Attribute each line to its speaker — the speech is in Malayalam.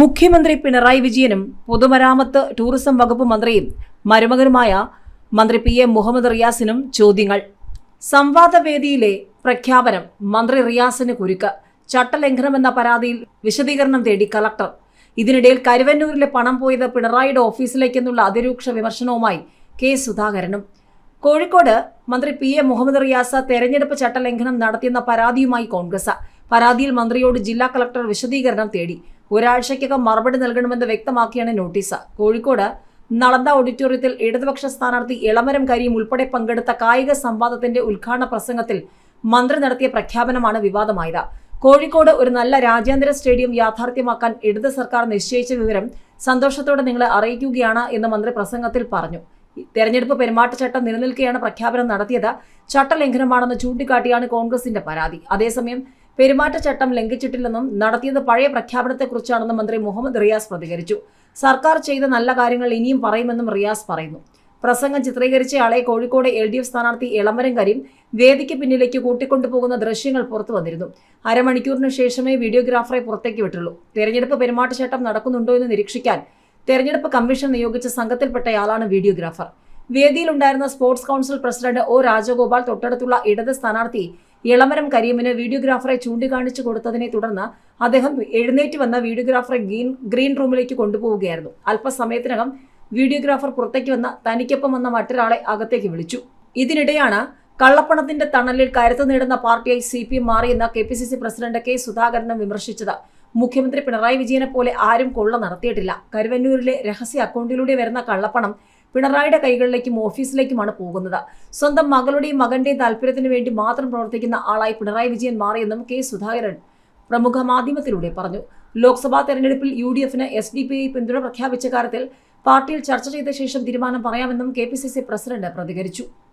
Speaker 1: മുഖ്യമന്ത്രി പിണറായി വിജയനും പൊതുമരാമത്ത് ടൂറിസം വകുപ്പ് മന്ത്രിയും മരുമകനുമായ മന്ത്രി പി എ മുഹമ്മദ് റിയാസിനും ചോദ്യങ്ങൾ. സംവാദവേദിയിലെ പ്രഖ്യാപനം മന്ത്രി റിയാസിന് കുരുക്ക്. ചട്ടലംഘനമെന്ന പരാതിയിൽ വിശദീകരണം തേടി കളക്ടർ ഇതിനിടയിൽ കരുവന്നൂരിലെ പണം പോയത് പിണറായിയുടെ ഓഫീസിലേക്കെന്നുള്ള അതിരൂക്ഷ വിമർശനവുമായി കെ സുധാകരനും. കോഴിക്കോട് മന്ത്രി പി എ മുഹമ്മദ് റിയാസ് തെരഞ്ഞെടുപ്പ് ചട്ടലംഘനം നടത്തിയെന്ന പരാതിയുമായി കോൺഗ്രസ്. പരാതിയിൽ മന്ത്രിയോട് ജില്ലാ കളക്ടർ വിശദീകരണം തേടി. ഒരാഴ്ചയ്ക്കകം മറുപടി നൽകണമെന്ന് വ്യക്തമാക്കിയാണ് നോട്ടീസ്. കോഴിക്കോട് നളന്ദ ഓഡിറ്റോറിയത്തിൽ ഇടതുപക്ഷ സ്ഥാനാർത്ഥി ഇളമരം കരീം ഉൾപ്പെടെ പങ്കെടുത്ത കായിക സംവാദത്തിന്റെ ഉദ്ഘാടന പ്രസംഗത്തിൽ മന്ത്രി നടത്തിയ പ്രഖ്യാപനമാണ് വിവാദമായത്. കോഴിക്കോട് ഒരു നല്ല രാജ്യാന്തര സ്റ്റേഡിയം യാഥാർത്ഥ്യമാക്കാൻ ഇടത് സർക്കാർ നിശ്ചയിച്ച വിവരം സന്തോഷത്തോടെ നിങ്ങളെ അറിയിക്കുകയാണ് എന്ന് മന്ത്രി പ്രസംഗത്തിൽ പറഞ്ഞു. തെരഞ്ഞെടുപ്പ് പെരുമാറ്റച്ചട്ടം നിലനിൽക്കെയാണ് പ്രഖ്യാപനം നടത്തിയത്. ചട്ടലംഘനമാണെന്ന് ചൂണ്ടിക്കാട്ടിയാണ് കോൺഗ്രസിന്റെ പരാതി. അതേസമയം പെരുമാറ്റച്ചട്ടം ലംഘിച്ചിട്ടില്ലെന്നും നടത്തിയത് പഴയ പ്രഖ്യാപനത്തെക്കുറിച്ചാണെന്നും മന്ത്രി മുഹമ്മദ് റിയാസ് പ്രതികരിച്ചു. സർക്കാർ ചെയ്ത നല്ല കാര്യങ്ങൾ ഇനിയും പറയുമെന്നും റിയാസ് പറയുന്നു. പ്രസംഗം ചിത്രീകരിച്ചയാളെ കോഴിക്കോട് എൽ ഡി എഫ് സ്ഥാനാർത്ഥി ഇളമരം കരീം വേദിക്ക് പിന്നിലേക്ക് കൂട്ടിക്കൊണ്ടുപോകുന്ന ദൃശ്യങ്ങൾ പുറത്തു വന്നിരുന്നു. അരമണിക്കൂറിന് ശേഷമേ വീഡിയോഗ്രാഫറെ പുറത്തേക്ക് വിട്ടുള്ളൂ. തെരഞ്ഞെടുപ്പ് പെരുമാറ്റച്ചട്ടം നടക്കുന്നുണ്ടോ എന്ന് നിരീക്ഷിക്കാൻ തെരഞ്ഞെടുപ്പ് കമ്മീഷൻ നിയോഗിച്ച സംഘത്തിൽപ്പെട്ടയാളാണ് videographer. വേദിയിലുണ്ടായിരുന്ന sports council president O Rajagopal തൊട്ടടുത്തുള്ള ഇടത് സ്ഥാനാർത്ഥി ഇളമരം കരീമിന് വീഡിയോഗ്രാഫറെ ചൂണ്ടിക്കാണിച്ചു കൊടുത്തതിനെ തുടർന്ന് അദ്ദേഹം എഴുന്നേറ്റ് വന്ന വീഡിയോഗ്രാഫറെ ഗ്രീൻ ഗ്രീൻ റൂമിലേക്ക് കൊണ്ടുപോവുകയായിരുന്നു. അല്പസമയത്തിനകം വീഡിയോഗ്രാഫർ പുറത്തേക്ക് വന്ന തനിക്കൊപ്പം വന്ന മറ്റൊരാളെ അകത്തേക്ക് വിളിച്ചു. ഇതിനിടെയാണ് കള്ളപ്പണത്തിന്റെ തണലിൽ കരുത്തു നേടുന്ന പാർട്ടിയായി C P M മാറിയെന്ന K P C C president K സുധാകരനും വിമർശിച്ചത്. മുഖ്യമന്ത്രി പിണറായി വിജയനെ പോലെ ആരും കൊള്ള നടത്തിയിട്ടില്ല. കരുവന്നൂരിലെ രഹസ്യ അക്കൗണ്ടിലൂടെ വരുന്ന കള്ളപ്പണം പിണറായിയുടെ കൈകളിലേക്കും ഓഫീസിലേക്കുമാണ് പോകുന്നത്. സ്വന്തം മകളുടെയും മകന്റെയും താല്പര്യത്തിന് വേണ്ടി മാത്രം പ്രവർത്തിക്കുന്ന ആളായി പിണറായി വിജയൻ മാറിയെന്നും കെ സുധാകരൻ പ്രമുഖ മാധ്യമത്തിലൂടെ പറഞ്ഞു. ലോക്സഭാ തെരഞ്ഞെടുപ്പിൽ യു ഡി എഫിന് എസ് ഡി പി ഐ പിന്തുണ പ്രഖ്യാപിച്ച കാര്യത്തിൽ പാർട്ടിയിൽ ചർച്ച ചെയ്ത ശേഷം തീരുമാനം പറയാമെന്നും K P C C president പ്രതികരിച്ചു.